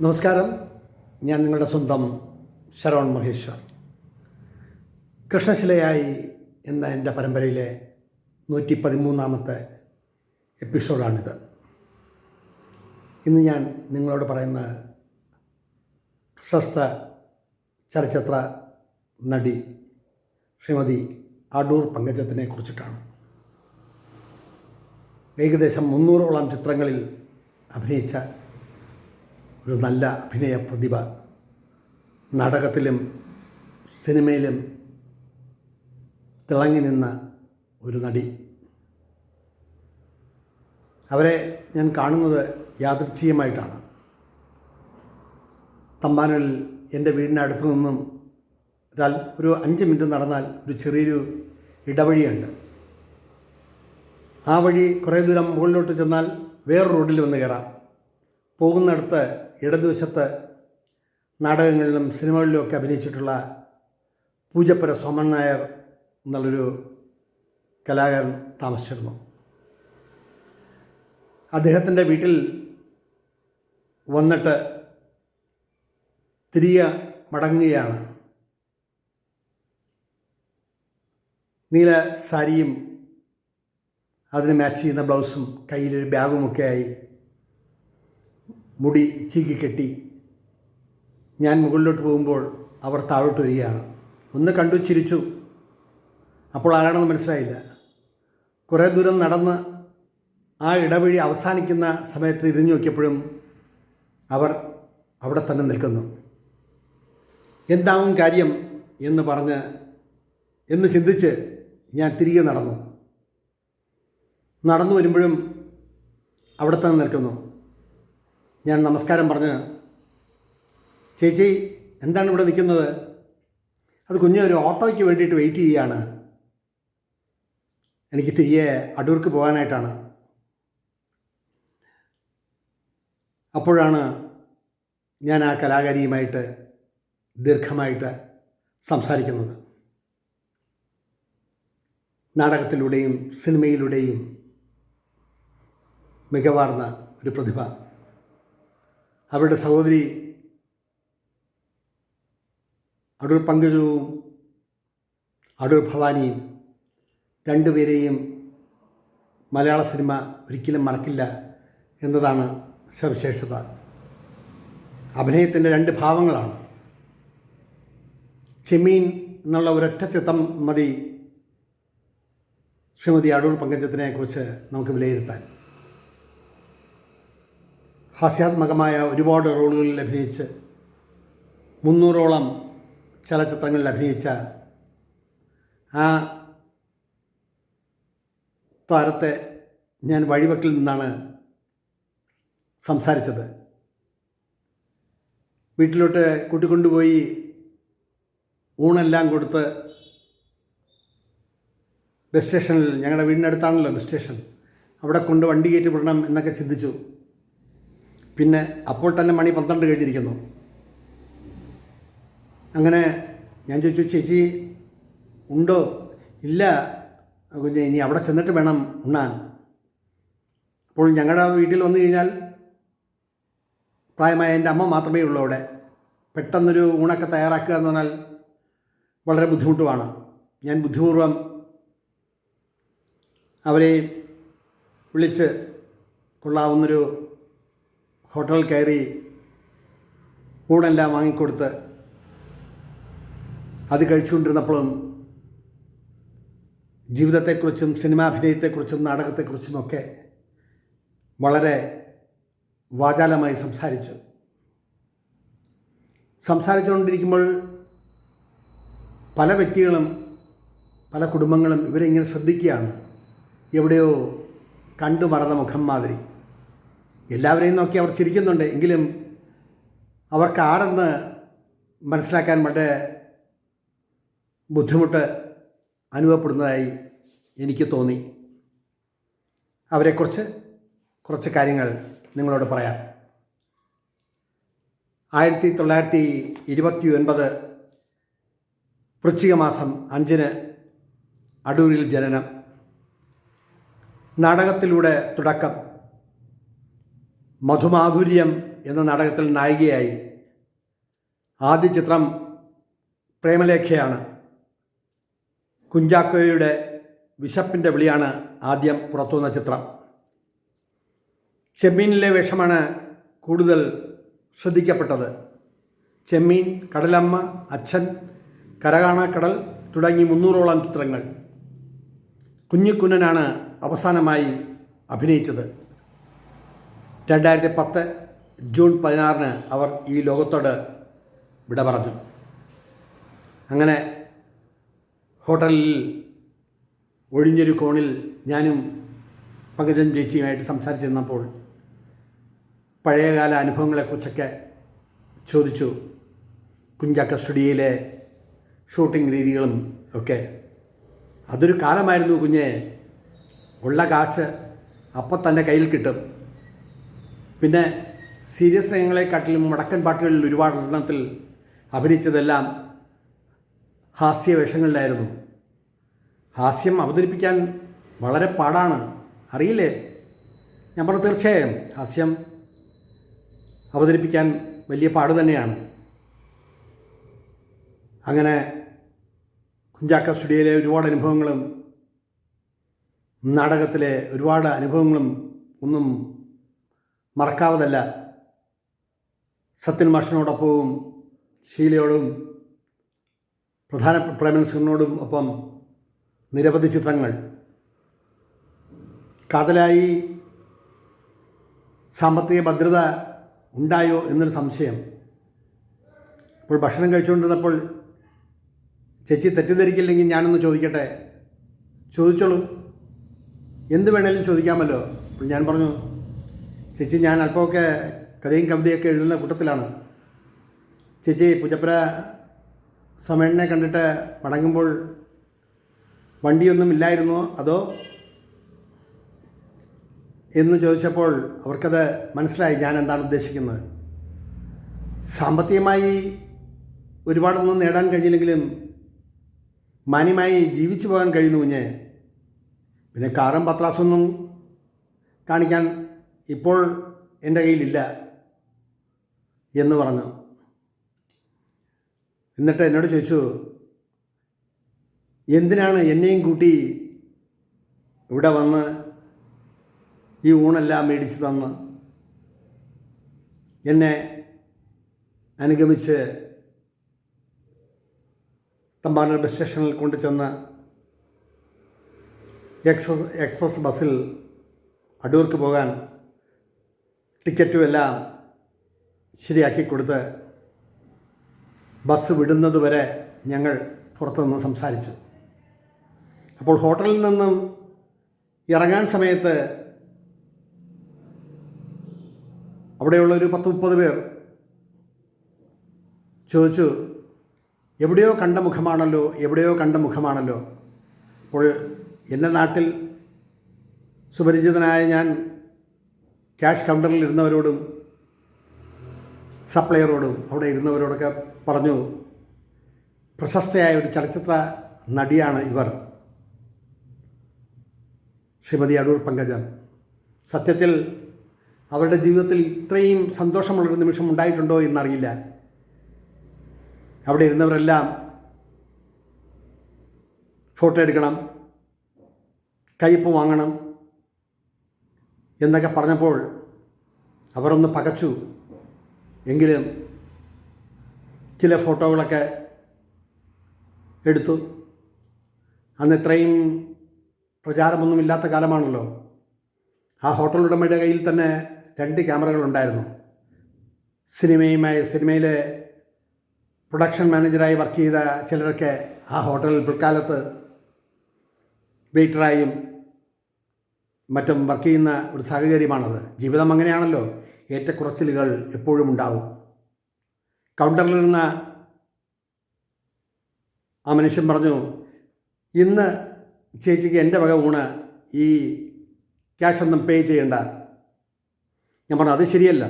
നമസ്കാരം. ഞാൻ നിങ്ങളുടെ സ്വന്തം ശരവൺ മഹേശ്വർ. കൃഷ്ണശിലയായി എന്ന എന്റെ പരമ്പരയിലെ നൂറ്റി പതിമൂന്നാമത്തെ എപ്പിസോഡാണിത്. ഇന്ന് ഞാൻ നിങ്ങളോട് പറയുന്ന പ്രശസ്ത ചലച്ചിത്ര നടി ശ്രീമതി അടൂർ പങ്കജത്തിനെ കുറിച്ചിട്ടാണ്. ഏകദേശം മുന്നൂറോളം ചിത്രങ്ങളിൽ അഭിനയിച്ച ഒരു നല്ല അഭിനയ പ്രതിഭ. നാടകത്തിലും സിനിമയിലും തിളങ്ങി നിന്ന ഒരു നടി. അവരെ ഞാൻ കാണുന്നത് യാദൃച്ഛികമായിട്ടാണ്. തമ്പാനൂരിൽ എന്റെ വീടിനടുത്ത് നിന്നും ഒരു അഞ്ച് മിനിറ്റ് നടന്നാൽ ഒരു ചെറിയൊരു ഇടവഴിയുണ്ട്. ആ വഴി കുറേ ദൂരം മുകളിലോട്ട് ചെന്നാൽ വേറെ റോഡിൽ വന്ന് കയറാം. പോകുന്നിടത്ത് ഇടതുവശത്ത് നാടകങ്ങളിലും സിനിമകളിലും ഒക്കെ അഭിനയിച്ചിട്ടുള്ള പൂജപ്പുര സോമൻ നായർ എന്നുള്ളൊരു കലാകാരൻ താമസിച്ചിരുന്നു. അദ്ദേഹത്തിന്റെ വീട്ടിൽ വന്നിട്ട് തിരികെ മടങ്ങുകയാണ്. നീല സാരിയും അതിന് മാച്ച് ചെയ്യുന്ന ബ്ലൗസും കയ്യിലൊരു ബാഗുമൊക്കെയായി മുടി ചീകിക്കെട്ടി ഞാൻ മുകളിലോട്ട് പോകുമ്പോൾ അവർ താഴോട്ട് വരികയാണ്. ഒന്ന് കണ്ടു ചിരിച്ചു. അപ്പോൾ ആരാണെന്ന് മനസ്സിലായില്ല. കുറേ ദൂരം നടന്ന് ആ ഇടവഴി അവസാനിക്കുന്ന സമയത്ത് ഇരിഞ്ഞു നോക്കിയപ്പോഴും അവർ അവിടെ തന്നെ നിൽക്കുന്നു. എന്താവും കാര്യം എന്ന് പറഞ്ഞ് എന്ന് ചിന്തിച്ച് ഞാൻ തിരികെ നടന്നു. നടന്നു വരുമ്പോഴും അവിടെ തന്നെ നിൽക്കുന്നു. ഞാൻ നമസ്കാരം പറഞ്ഞ് ചേച്ചി എന്താണ് ഇവിടെ നിൽക്കുന്നത്? അത് കുഞ്ഞ് ഒരു ഓട്ടോയ്ക്ക് വേണ്ടിയിട്ട് വെയിറ്റ് ചെയ്യുകയാണ്. എനിക്ക് തിരികെ അടൂർക്ക് പോകാനായിട്ടാണ്. അപ്പോഴാണ് ഞാൻ ആ കലാകാരിയുമായിട്ട് ദീർഘമായിട്ട് സംസാരിക്കുന്നത്. നാടകത്തിലൂടെയും സിനിമയിലൂടെയും മികവാർന്ന ഒരു പ്രതിഭ. അവരുടെ സഹോദരി അടൂർ പങ്കജവും അടൂർ ഭവാനിയും രണ്ടുപേരെയും മലയാള സിനിമ ഒരിക്കലും മറക്കില്ല എന്നതാണ് സവിശേഷത. അഭിനയത്തിന്റെ രണ്ട് ഭാവങ്ങളാണ്. ചെമ്മീൻ എന്നുള്ള ഒരൊറ്റ ചിത്രം മതി. ശ്രീമതി അടൂർ പങ്കജത്തിനെ കുറിച്ച് നമുക്ക് വിലയിരുത്താൻ. ഹാസ്യാത്മകമായ ഒരുപാട് റോളുകളിൽ അഭിനയിച്ച് മുന്നൂറോളം ചലച്ചിത്രങ്ങളിൽ അഭിനയിച്ച ആ താരത്തെ ഞാൻ വഴിവക്കിൽ നിന്നാണ് സംസാരിച്ചത്. വീട്ടിലോട്ട് കൂട്ടിക്കൊണ്ടുപോയി ഊണെല്ലാം കൊടുത്ത് ബസ് സ്റ്റേഷനിൽ ഞങ്ങളുടെ വീടിനടുത്താണല്ലോ ബസ് സ്റ്റേഷൻ അവിടെ കൊണ്ട് വണ്ടി കയറ്റി വിടണം എന്നൊക്കെ ചിന്തിച്ചു. പിന്നെ അപ്പോൾ തന്നെ മണി പന്ത്രണ്ട് കഴിഞ്ഞിരിക്കുന്നു. അങ്ങനെ ഞാൻ ചോദിച്ചു ചേച്ചി ഉണ്ടോ? ഇല്ല കുഞ്ഞെ ഇനി അവിടെ ചെന്നിട്ട് വേണം ഉണ്ണാൻ. അപ്പോൾ ഞങ്ങളുടെ വീട്ടിൽ വന്നു കഴിഞ്ഞാൽ പ്രായമായ എന്റെ അമ്മ മാത്രമേ ഉള്ളൂ അവിടെ. പെട്ടെന്നൊരു ഊണൊക്കെ തയ്യാറാക്കുക എന്ന് പറഞ്ഞാൽ വളരെ ബുദ്ധിമുട്ടുമാണ്. ഞാൻ ബുദ്ധിപൂർവം അവരെ വിളിച്ച് കൊള്ളാവുന്നൊരു ഹോട്ടലിൽ കയറി ഊണെല്ലാം വാങ്ങിക്കൊടുത്ത് അത് കഴിച്ചുകൊണ്ടിരുന്നപ്പോഴും ജീവിതത്തെക്കുറിച്ചും സിനിമാഭിനയത്തെക്കുറിച്ചും നാടകത്തെക്കുറിച്ചുമൊക്കെ വളരെ വാചാലമായി സംസാരിച്ചു. സംസാരിച്ചുകൊണ്ടിരിക്കുമ്പോൾ പല വ്യക്തികളും പല കുടുംബങ്ങളും ഇവരെ ഇങ്ങനെ ശ്രദ്ധിക്കുകയാണ്. എവിടെയോ കണ്ടു മറന്ന മുഖം മാതിരി. എല്ലാവരെയും നോക്കി അവർ ചിരിക്കുന്നുണ്ട്. എങ്കിലും അവർക്ക് ആടെന്ന് മനസ്സിലാക്കാൻ വളരെ ബുദ്ധിമുട്ട് അനുഭവപ്പെടുന്നതായി എനിക്ക് തോന്നി. അവരെക്കുറിച്ച് കുറച്ച് കാര്യങ്ങൾ നിങ്ങളോട് പറയാം. ആയിരത്തി തൊള്ളായിരത്തി ഇരുപത്തി ഒൻപത് വൃശ്ചിക മാസം അഞ്ചിന് അടൂരിൽ ജനനം. നാടകത്തിലൂടെ തുടക്കം. മധുമാധുര്യം എന്ന നാടകത്തിൽ നായികയായി. ആദ്യ ചിത്രം പ്രേമലേഖയാണ്. കുഞ്ചാക്കോയുടെ വിശപ്പിന്റെ വിളിയാണ് ആദ്യം പുറത്തുവന്ന ചിത്രം. ചെമ്മീനിലെ വേഷമാണ് കൂടുതൽ ശ്രദ്ധിക്കപ്പെട്ടത്. ചെമ്മീൻ കടലമ്മ അച്ഛൻ കരകാണക്കടൽ തുടങ്ങി മുന്നൂറോളം ചിത്രങ്ങൾ. കുഞ്ഞിക്കുന്നനാണ് അവസാനമായി അഭിനയിച്ചത്. രണ്ടായിരത്തി പത്ത് ജൂൺ പതിനാറിന് അവർ ഈ ലോകത്തോട് വിട പറഞ്ഞു. അങ്ങനെ ഹോട്ടലിൽ ഒഴിഞ്ഞൊരു കോണിൽ ഞാനും പങ്കജൻ ചേച്ചിയുമായിട്ട് സംസാരിച്ചിരുന്നപ്പോൾ പഴയകാല അനുഭവങ്ങളെക്കുറിച്ചൊക്കെ ചോദിച്ചു. കുഞ്ചാക്ക സ്റ്റുഡിയോയിലെ ഷൂട്ടിംഗ് രീതികളും ഒക്കെ. അതൊരു കാലമായിരുന്നു കുഞ്ഞെ. ഉള്ള കാശ് അപ്പം തന്നെ കയ്യിൽ കിട്ടും. പിന്നെ സീരിയസ് രംഗങ്ങളെക്കാട്ടിലും വടക്കൻ പാട്ടുകളിൽ ഒരുപാട് എണ്ണത്തിൽ അഭിനയിച്ചതെല്ലാം ഹാസ്യവേഷങ്ങളിലായിരുന്നു ഹാസ്യം അവതരിപ്പിക്കാൻ വളരെ പാടാണ്. അറിയില്ലേ? ഞാൻ പറഞ്ഞു തീർച്ചയായും. ഹാസ്യം അവതരിപ്പിക്കാൻ വലിയ പാട് തന്നെയാണ്. അങ്ങനെ കുഞ്ചാക്ക സ്റ്റുഡിയോയിലെ ഒരുപാട് അനുഭവങ്ങളും നാടകത്തിലെ ഒരുപാട് അനുഭവങ്ങളും ഒന്നും മറക്കാവതല്ല. സത്യൻ മാഷിനോടൊപ്പവും ഷീലയോടും പ്രധാന പ്രേമൻസിനോടും ഒപ്പം നിരവധി ചിത്രങ്ങൾ. കാതലായി സാമ്പത്തിക ഭദ്രത ഉണ്ടായോ എന്നൊരു സംശയം. അപ്പോൾ ഭക്ഷണം കഴിച്ചുകൊണ്ടിരുന്നപ്പോൾ ചേച്ചി തെറ്റിദ്ധരിക്കില്ലെങ്കിൽ ഞാനൊന്ന് ചോദിക്കട്ടെ? ചോദിച്ചോളൂ. എന്ത് വേണേലും ചോദിക്കാമല്ലോ. ഞാൻ പറഞ്ഞു ചേച്ചി ഞാൻ അല്പമൊക്കെ കഥയും കവിതയൊക്കെ എഴുതുന്ന കൂട്ടത്തിലാണ്. ചേച്ചി പുജപ്പുര സമേണനെ കണ്ടിട്ട് മടങ്ങുമ്പോൾ വണ്ടിയൊന്നും ഇല്ലായിരുന്നോ അതോ? എന്ന് ചോദിച്ചപ്പോൾ അവർക്കത് മനസ്സിലായി ഞാൻ എന്താണ് ഉദ്ദേശിക്കുന്നത്. സാമ്പത്തികമായി ഒരുപാടൊന്നും നേടാൻ കഴിഞ്ഞില്ലെങ്കിലും മാന്യമായി ജീവിച്ചു പോകാൻ കഴിയുന്നു കുഞ്ഞ്. പിന്നെ കാറും പത്രാസൊന്നും കാണിക്കാൻ ഇപ്പോൾ എന്റെ കയ്യിലില്ല എന്ന് പറഞ്ഞു. എന്നിട്ട് എന്നോട് ചോദിച്ചു എന്തിനാണ് എന്നെയും കൂട്ടി ഇവിടെ വന്ന് ഈ ഊണെല്ലാം മേടിച്ച് തന്ന്? എന്നെ അനുഗമിച്ച് തമ്പാനൂർ ബസ് സ്റ്റേഷനിൽ കൊണ്ടുചെന്ന് എക്സ് എക്സ്പ്രസ് ബസ്സിൽ അടൂർക്ക് പോകാൻ ടിക്കറ്റും എല്ലാം ശരിയാക്കി കൊടുത്ത് ബസ് വിടുന്നത് വരെ ഞങ്ങൾ പുറത്തുനിന്ന് സംസാരിച്ചു. അപ്പോൾ ഹോട്ടലിൽ നിന്നും ഇറങ്ങാൻ സമയത്ത് അവിടെയുള്ള ഒരു പത്ത് മുപ്പത് പേർ ചോദിച്ചു എവിടെയോ കണ്ട മുഖമാണല്ലോ എവിടെയോ കണ്ട മുഖമാണല്ലോ. അപ്പോൾ എന്റെ നാട്ടിൽ സുപരിചിതനായ ഞാൻ ക്യാഷ് കൗണ്ടറിൽ ഇരുന്നവരോടും സപ്ലയറോടും അവിടെ ഇരുന്നവരോടൊക്കെ പറഞ്ഞു പ്രശസ്തയായ ഒരു ചലച്ചിത്ര നടിയാണ് ഇവർ. ശ്രീമതി അടൂർ പങ്കജം സത്യത്തിൽ അവരുടെ ജീവിതത്തിൽ ഇത്രയും സന്തോഷമുള്ളൊരു നിമിഷം ഉണ്ടായിട്ടുണ്ടോ എന്നറിയില്ല. അവിടെ ഇരുന്നവരെല്ലാം ഫോട്ടോ എടുക്കണം കയ്യപ്പ് വാങ്ങണം എന്നൊക്കെ പറഞ്ഞപ്പോൾ അവരൊന്ന് പകച്ചു. എങ്കിലും ചില ഫോട്ടോകളൊക്കെ എടുത്തു. അന്ന് ഇത്രയും പ്രചാരമൊന്നുമില്ലാത്ത കാലമാണല്ലോ. ആ ഹോട്ടൽ ഉടമയുടെ കയ്യിൽ തന്നെ രണ്ട് ക്യാമറകളുണ്ടായിരുന്നു സിനിമയുമായി സിനിമയിലെ പ്രൊഡക്ഷൻ മാനേജറായി വർക്ക് ചെയ്ത ചിലരൊക്കെ ആ ഹോട്ടലിൽ പിൽക്കാലത്ത് വെയിറ്ററായും മറ്റും വർക്ക് ചെയ്യുന്ന ഒരു സാഹചര്യമാണത്. ജീവിതം അങ്ങനെയാണല്ലോ. ഏറ്റക്കുറച്ചിലുകൾ എപ്പോഴും ഉണ്ടാവും. കൗണ്ടറിൽ നിന്ന് ആ മനുഷ്യൻ പറഞ്ഞു ഇന്ന് ചേച്ചിക്ക് എന്റെ വക ഊണ് ഈ ക്യാഷ് ഒന്നും പേ ചെയ്യണ്ട. ഞാൻ പറഞ്ഞു അത് ശരിയല്ല.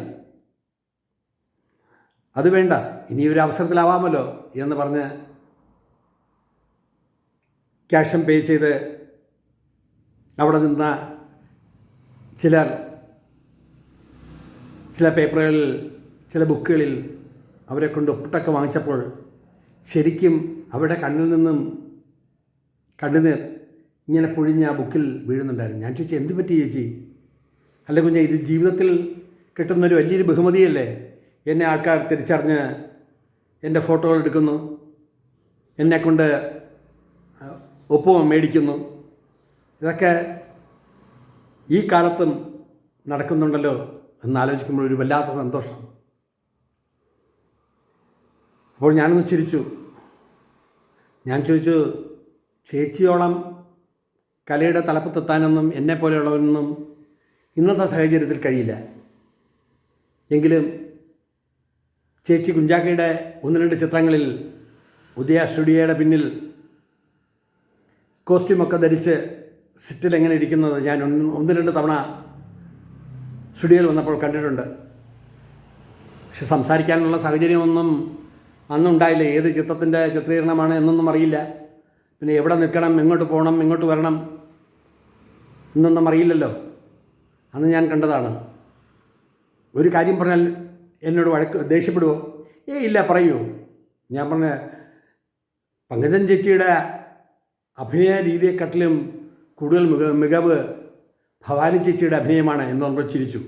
അത് വേണ്ട. ഇനി ഒരു അവസരത്തിലാവാമല്ലോ. എന്ന് പറഞ്ഞ് ക്യാഷും പേ ചെയ്ത് അവിടെ നിന്ന ചിലർ ചില പേപ്പറുകളിൽ ചില ബുക്കുകളിൽ അവരെ കൊണ്ട് ഒപ്പിട്ടൊക്കെ വാങ്ങിച്ചപ്പോൾ ശരിക്കും അവരുടെ കണ്ണിൽ നിന്നും കണ്ണുനീർ ഇങ്ങനെ പൊഴിഞ്ഞ് ആ ബുക്കിൽ വീഴുന്നുണ്ടായിരുന്നു. ഞാൻ ചോദിച്ചു എന്ത് പറ്റി ചേച്ചി? അല്ല കുഞ്ഞെ ഇത് ജീവിതത്തിൽ കിട്ടുന്നൊരു വലിയൊരു ബഹുമതിയല്ലേ? എന്നെ ആൾക്കാർ തിരിച്ചറിഞ്ഞ് എന്റെ ഫോട്ടോകൾ എടുക്കുന്നു എന്നെക്കൊണ്ട് ഒപ്പം മേടിക്കുന്നു. ഇതൊക്കെ ഈ കാലത്തും നടക്കുന്നുണ്ടല്ലോ എന്നാലോചിക്കുമ്പോൾ ഒരു വല്ലാത്ത സന്തോഷം. അപ്പോൾ ഞാനൊന്ന് ചിരിച്ചു. ഞാൻ ചോദിച്ചു ചേച്ചിയോളം കലയുടെ തലപ്പത്തെത്താനൊന്നും എന്നെ പോലെയുള്ളവനൊന്നും ഇന്നത്തെ സാഹചര്യത്തിൽ കഴിയില്ല. എങ്കിലും ചേച്ചി കുഞ്ചാക്കയുടെ ഒന്ന് രണ്ട് ചിത്രങ്ങളിൽ ഉദയ സ്റ്റുഡിയോയുടെ പിന്നിൽ കോസ്റ്റ്യൂമൊക്കെ ധരിച്ച് സിറ്റിൽ എങ്ങനെ ഇരിക്കുന്നത്? ഞാൻ ഒന്ന് രണ്ട് തവണ സ്റ്റുഡിയോയിൽ വന്നപ്പോൾ കണ്ടിട്ടുണ്ട്. പക്ഷെ സംസാരിക്കാനുള്ള സാഹചര്യമൊന്നും അന്നുണ്ടായില്ല. ഏത് ചിത്രത്തിന്റെ ചിത്രീകരണമാണ് എന്നൊന്നും അറിയില്ല. പിന്നെ എവിടെ നിൽക്കണം എങ്ങോട്ട് പോകണം എങ്ങോട്ട് വരണം എന്നൊന്നും അറിയില്ലല്ലോ. അന്ന് ഞാൻ കണ്ടതാണ്. ഒരു കാര്യം പറഞ്ഞാൽ എന്നോട് വഴക്ക് ദേഷ്യപ്പെടുമോ ഏ ഇല്ല പറയൂ. ഞാൻ പറഞ്ഞ പങ്കജൻ ചേച്ചിയുടെ അഭിനയ രീതിയെക്കാട്ടിലും കൂടുതൽ മിക മികവ് ഭവാനി ചേച്ചിയുടെ അഭിനയമാണ് എന്ന് നമ്മൾ ചിരിച്ചു.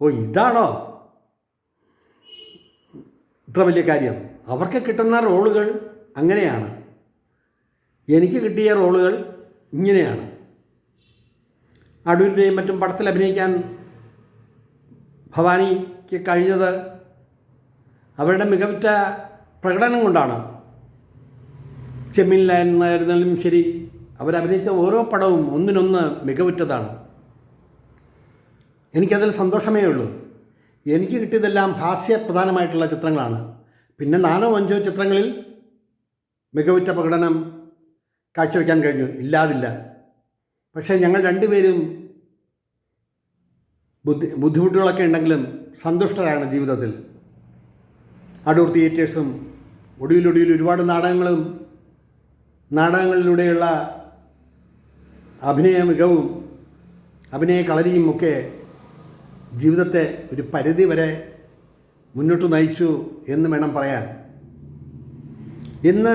ഓ ഇതാണോ? ഇത്ര വലിയ കാര്യം. അവർക്ക് കിട്ടുന്ന റോളുകൾ അങ്ങനെയാണ്. എനിക്ക് കിട്ടിയ റോളുകൾ ഇങ്ങനെയാണ്. അടൂരിന്റെയും മറ്റും പടത്തിൽ അഭിനയിക്കാൻ ഭവാനിക്ക് കഴിഞ്ഞത് അവരുടെ മികവുറ്റ പ്രകടനം കൊണ്ടാണ്. ചെമ്മീനിലായിരുന്നായിരുന്നാലും ശരി അവരഭിനയിച്ച ഓരോ പടവും ഒന്നിനൊന്ന് മികവുറ്റതാണ്. എനിക്കതിൽ സന്തോഷമേ ഉള്ളൂ. എനിക്ക് കിട്ടിയതെല്ലാം ഹാസ്യ പ്രധാനമായിട്ടുള്ള ചിത്രങ്ങളാണ്. പിന്നെ നാലോ അഞ്ചോ ചിത്രങ്ങളിൽ മികവുറ്റ പ്രകടനം കാഴ്ചവെക്കാൻ കഴിഞ്ഞു. ഇല്ലാതില്ല. പക്ഷേ ഞങ്ങൾ രണ്ടുപേരും ബുദ്ധി ബുദ്ധിമുട്ടുകളൊക്കെ ഉണ്ടെങ്കിലും സന്തുഷ്ടരാണ് ജീവിതത്തിൽ. അടൂർ തിയേറ്റേഴ്സും ഒടുവിലൊടുവിൽ ഒരുപാട് നാടകങ്ങളും നാടകങ്ങളിലൂടെയുള്ള അഭിനയ മികവും അഭിനയ കളരിയും ഒക്കെ ജീവിതത്തെ ഒരു പരിധി വരെ മുന്നോട്ട് നയിച്ചു എന്ന് വേണം പറയാൻ. ഇന്ന്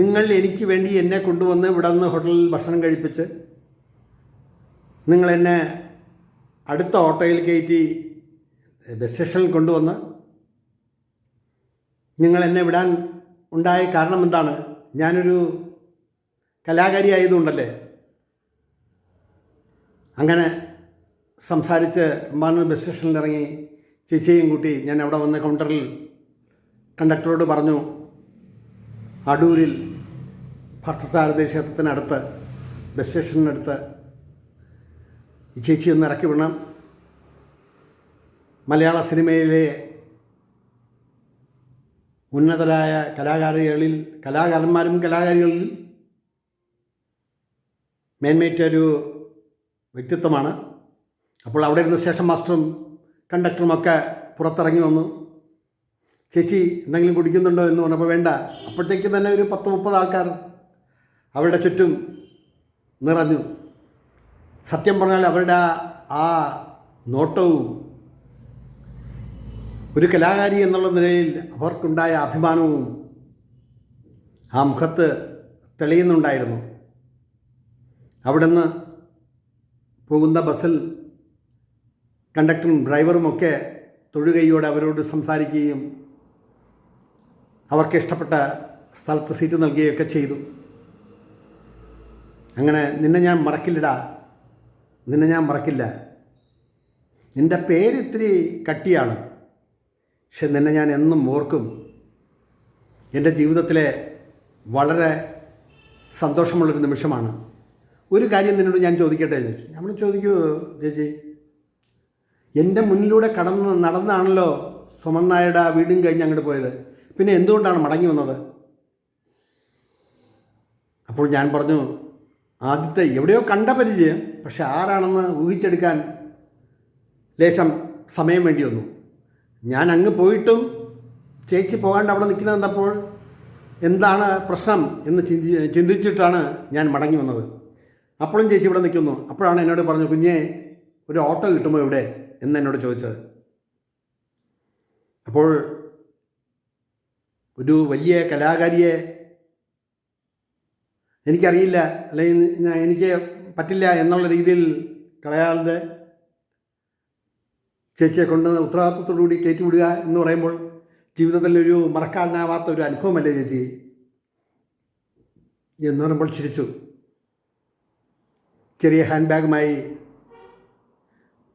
നിങ്ങൾ എനിക്ക് വേണ്ടി എന്നെ കൊണ്ടുവന്ന് ഇവിടെ നിന്ന് ഹോട്ടലിൽ ഭക്ഷണം കഴിപ്പിച്ച് നിങ്ങൾ എന്നെ അടുത്ത ഓട്ടോയിൽ കയറ്റി ബസ് സ്റ്റേഷനിൽ കൊണ്ടുവന്ന് നിങ്ങൾ എന്നെ വിടാൻ ഉണ്ടായ കാരണം എന്താണ്? ഞാനൊരു കലാകാരി ആയതുകൊണ്ടല്ലേ? അങ്ങനെ സംസാരിച്ച് മാനൂർ ബസ് സ്റ്റേഷനിൽ ഇറങ്ങി ചേച്ചിയും കൂട്ടി ഞാൻ അവിടെ വന്ന കൗണ്ടറിൽ കണ്ടക്ടറോട് പറഞ്ഞു അടൂരിൽ ഭർത്തസാരഥി ക്ഷേത്രത്തിനടുത്ത് ബസ് സ്റ്റേഷനടുത്ത് ഈ ചേച്ചി ഒന്ന് ഇറക്കി വിടണം. മലയാള സിനിമയിലെ ഉന്നതരായ കലാകാരികളിൽ കലാകാരന്മാരും കലാകാരികളിൽ മേന്മേറ്റ ഒരു വ്യക്തിത്വമാണ്. അപ്പോൾ അവിടെ ഇരുന്ന സ്റ്റേഷൻ മാസ്റ്ററും കണ്ടക്ടറും ഒക്കെ പുറത്തിറങ്ങി വന്നു. ചേച്ചി എന്തെങ്കിലും കുടിക്കുന്നുണ്ടോ എന്ന് പറഞ്ഞപ്പോൾ വേണ്ട. അപ്പോഴത്തേക്ക് തന്നെ ഒരു പത്ത് മുപ്പത് ആൾക്കാർ അവരുടെ ചുറ്റും നിറഞ്ഞു. സത്യം പറഞ്ഞാൽ അവരുടെ ആ നോട്ടവും ഒരു കലാകാരി എന്നുള്ള നിലയിൽ അവർക്കുണ്ടായ അഭിമാനവും ആ മുഖത്ത് തെളിയുന്നുണ്ടായിരുന്നു. അവിടുന്ന് പോകുന്ന ബസ്സിൽ കണ്ടക്ടറും ഡ്രൈവറുമൊക്കെ തൊഴുകൈയോടെ അവരോട് സംസാരിക്കുകയും അവർക്ക് ഇഷ്ടപ്പെട്ട സ്ഥലത്ത് സീറ്റ് നൽകുകയൊക്കെ ചെയ്തു. അങ്ങനെ നിന്നെ ഞാൻ മറക്കില്ലടാ. നിന്നെ ഞാൻ മറക്കില്ല. നിന്റെ പേര് ഇത്തിരി കട്ടിയാണ്. പക്ഷെ നിന്നെ ഞാൻ എന്നും ഓർക്കും. എന്റെ ജീവിതത്തിലെ വളരെ സന്തോഷമുള്ളൊരു നിമിഷമാണ്. ഒരു കാര്യം നിന്നോട് ഞാൻ ചോദിക്കട്ടെ എന്ന് ചോദിച്ചു. നമ്മൾ ചോദിക്കൂ ചേച്ചി. എന്റെ മുന്നിലൂടെ കടന്ന് നടന്നാണല്ലോ സുമന്നായുടെ ആ വീടും കഴിഞ്ഞ് അങ്ങോട്ട് പോയത്. പിന്നെ എന്തുകൊണ്ടാണ് മടങ്ങി വന്നത്? അപ്പോൾ ഞാൻ പറഞ്ഞു ആദ്യത്തെ എവിടെയോ കണ്ട പരിചയം പക്ഷെ ആരാണെന്ന് ഊഹിച്ചെടുക്കാൻ ലേശം സമയം വേണ്ടി വന്നു. ഞാൻ അങ്ങ് പോയിട്ടും ചേച്ചി പോകാണ്ട് അവിടെ നിൽക്കുന്നത് എന്താണ് പ്രശ്നം എന്ന് ചിന്തി ചിന്തിച്ചിട്ടാണ് ഞാൻ മടങ്ങി വന്നത്. അപ്പോഴും ചേച്ചി ഇവിടെ നിൽക്കുന്നു. അപ്പോഴാണ് എന്നോട് പറഞ്ഞു കുഞ്ഞെ ഒരു ഓട്ടോ കിട്ടുമോ ഇവിടെ? എന്ന് എന്നോട് ചോദിച്ചത്. അപ്പോൾ ഒരു വലിയ കലാകാരിയെ എനിക്കറിയില്ല അല്ലെങ്കിൽ എനിക്ക് പറ്റില്ല എന്നുള്ള രീതിയിൽ കളയാളുടെ ചേച്ചിയെ കൊണ്ട് ഉത്തരവാദിത്വത്തോടുകൂടി കയറ്റിവിടുക എന്ന് പറയുമ്പോൾ ജീവിതത്തിൽ ഒരു മറക്കാനാവാത്ത ഒരു അനുഭവമല്ലേ ചേച്ചി? എന്ന് പറയുമ്പോൾ ചിരിച്ചു. ചെറിയ ഹാൻഡ് ബാഗുമായി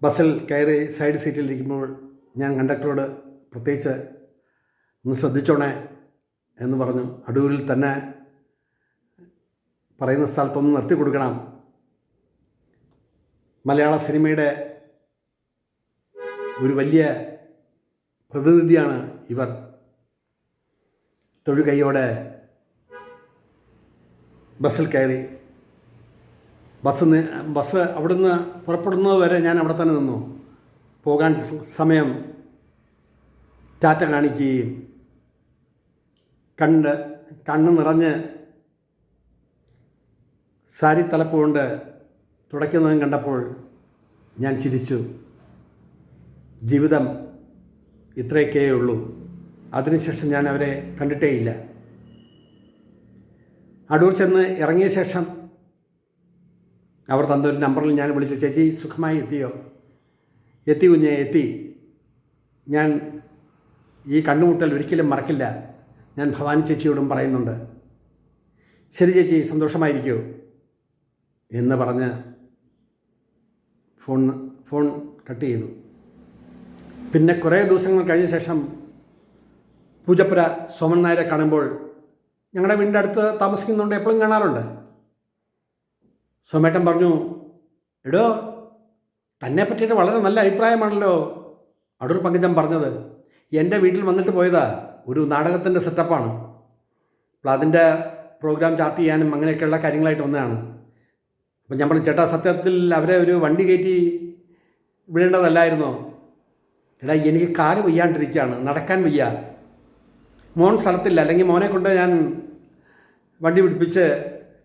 ബസ്സിൽ കയറി സൈഡ് സീറ്റിലിരിക്കുമ്പോൾ ഞാൻ കണ്ടക്ടറോട് പ്രത്യേകിച്ച് ഒന്ന് ശ്രദ്ധിച്ചോണേ എന്ന് പറഞ്ഞു. അടൂരിൽ തന്നെ പറയുന്ന സ്ഥലത്തൊന്ന് നിർത്തി കൊടുക്കണം. മലയാള സിനിമയുടെ ഒരു വലിയ പ്രതിനിധിയാണ് ഇവർ. തൊഴുകൈയോടെ ബസ്സിൽ കയറി ബസ് ബസ് അവിടുന്ന് പുറപ്പെടുന്നത് വരെ ഞാൻ അവിടെ തന്നെ നിന്നു. പോകാൻ സമയം ടാറ്റ കാണിക്കുകയും കണ്ട് കണ്ണ് നിറഞ്ഞ് സാരി തലപ്പ് കൊണ്ട് തുടയ്ക്കുന്നതും കണ്ടപ്പോൾ ഞാൻ ചിരിച്ചു. ജീവിതം ഇത്രയൊക്കെ ഉള്ളൂ. അതിനുശേഷം ഞാൻ അവരെ കണ്ടിട്ടേയില്ല. അടൂർ ചെന്ന് ഇറങ്ങിയ ശേഷം അവർ തന്നൊരു നമ്പറിൽ ഞാൻ വിളിച്ചു ചേച്ചി സുഖമായി എത്തിയോ? എത്തി കുഞ്ഞെ എത്തി. ഞാൻ ഈ കണ്ണുമുട്ടൽ ഒരിക്കലും മറക്കില്ല. ഞാൻ ഭവാനി ചേച്ചിയോടും പറയുന്നുണ്ട്. ശരി ചേച്ചി സന്തോഷമായിരിക്കൂ. എന്ന് പറഞ്ഞ് ഫോൺ ഫോൺ കട്ട് ചെയ്തു. പിന്നെ കുറേ ദിവസങ്ങൾ കഴിഞ്ഞ ശേഷം പൂജപ്പുര സോമൻ നായരെ കാണുമ്പോൾ ഞങ്ങളുടെ വീടിന്റെ അടുത്ത് താമസിക്കുന്നുണ്ട് എപ്പോഴും കാണാറുണ്ട്. സോമേട്ടൻ പറഞ്ഞു എടോ തന്നെ പറ്റിയിട്ട് വളരെ നല്ല അഭിപ്രായമാണല്ലോ അടൂർ പങ്കജം പറഞ്ഞത്. എന്റെ വീട്ടിൽ വന്നിട്ട് പോയതാ ഒരു നാടകത്തിന്റെ സെറ്റപ്പാണ്. അപ്പോൾ അതിന്റെ പ്രോഗ്രാം ചാർട്ട് ചെയ്യാനും അങ്ങനെയൊക്കെയുള്ള കാര്യങ്ങളായിട്ട് വന്നതാണ്. അപ്പം ഞാൻ പറഞ്ഞു ചേട്ടാ സത്യത്തിൽ അവരെ ഒരു വണ്ടി കയറ്റി വിടേണ്ടതല്ലായിരുന്നോ? എടാ എനിക്ക് കാൽ വയ്യാണ്ടിരിക്കുകയാണ് നടക്കാൻ വയ്യ. മോൻ സ്ഥലത്തില്ല അല്ലെങ്കിൽ മോനെ കൊണ്ട് ഞാൻ വണ്ടി പിടിപ്പിച്ച്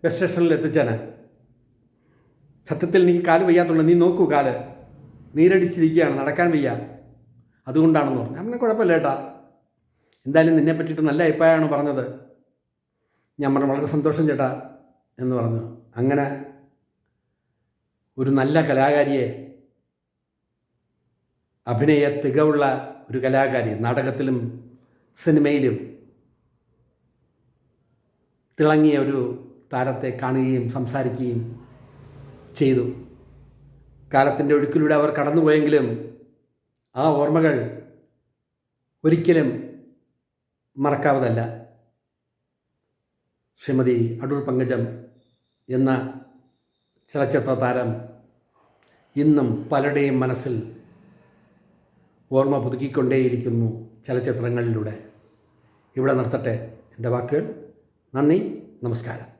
ബസ് സ്റ്റേഷനിൽ എത്തിച്ചേനെ. സത്യത്തിൽ എനിക്ക് കാൽ വയ്യാത്തുള്ളൂ നീ നോക്കൂ കാൽ. നീരടിച്ചിരിക്കുകയാണ് നടക്കാൻ വയ്യ. അതുകൊണ്ടാണെന്ന് പറഞ്ഞു. അങ്ങനെ കുഴപ്പമില്ല ഏട്ടാ. എന്തായാലും നിന്നെ പറ്റിയിട്ട് നല്ല അഭിപ്രായമാണ് പറഞ്ഞത്. ഞാൻ പറഞ്ഞു വളരെ സന്തോഷം ചേട്ടാ എന്ന് പറഞ്ഞു. അങ്ങനെ ഒരു നല്ല കലാകാരിയെ അഭിനയ തികവുള്ള ഒരു കലാകാരി നാടകത്തിലും സിനിമയിലും തിളങ്ങിയ ഒരു താരത്തെ കാണുകയും സംസാരിക്കുകയും ചെയ്തു. കാലത്തിന്റെ ഒഴുക്കിലൂടെ അവർ കടന്നുപോയെങ്കിലും ആ ഓർമ്മകൾ ഒരിക്കലും മറക്കാവതല്ല ശ്രീമതി അടൂർ പങ്കജം എന്ന ചലച്ചിത്ര താരം ഇന്നും പലരുടെയും മനസ്സിൽ ഓർമ്മ പുതുക്കിക്കൊണ്ടേയിരിക്കുന്നു ചലച്ചിത്രങ്ങളിലൂടെ. ഇവിടെ നിർത്തട്ടെ എന്റെ വാക്കുകൾ. നന്ദി നമസ്കാരം.